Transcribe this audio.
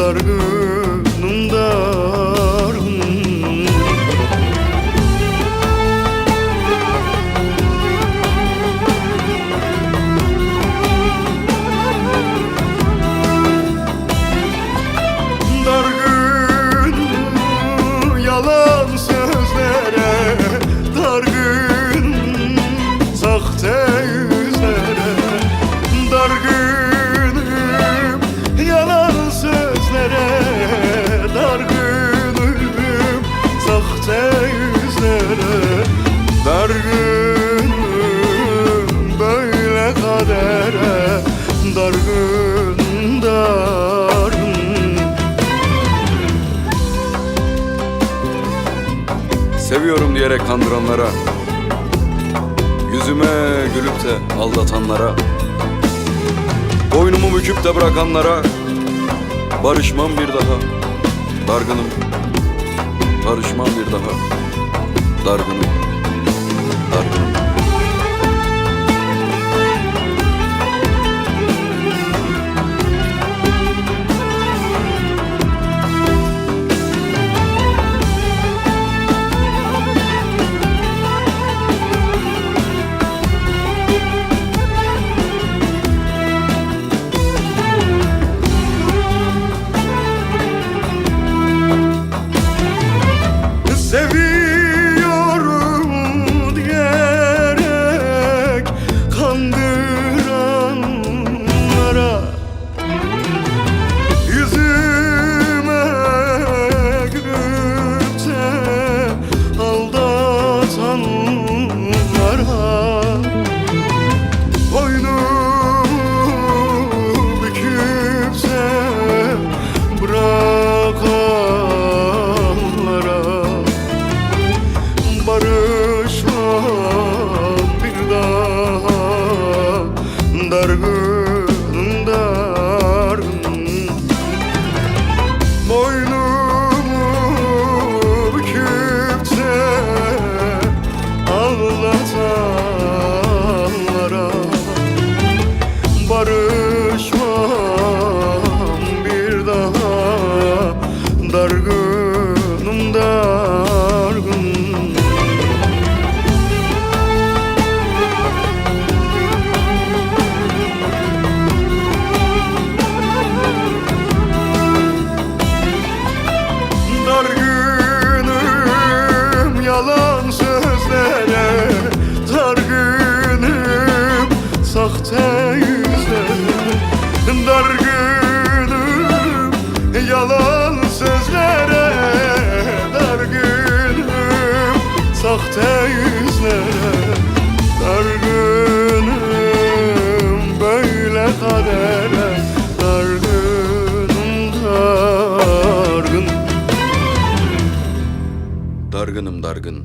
kadar ür Seviyorum diyerek kandıranlara. Yüzüme gülüp de aldatanlara. Boynumu büküp de bırakanlara. Barışmam bir daha Dargınım. Barışmam bir daha Dargınım boynumu sahte yüzlere Dargınım yalan sözlere Dargınım sahte yüzlere Dargınım böyle kadere Dargınım dargın Dargınım dargın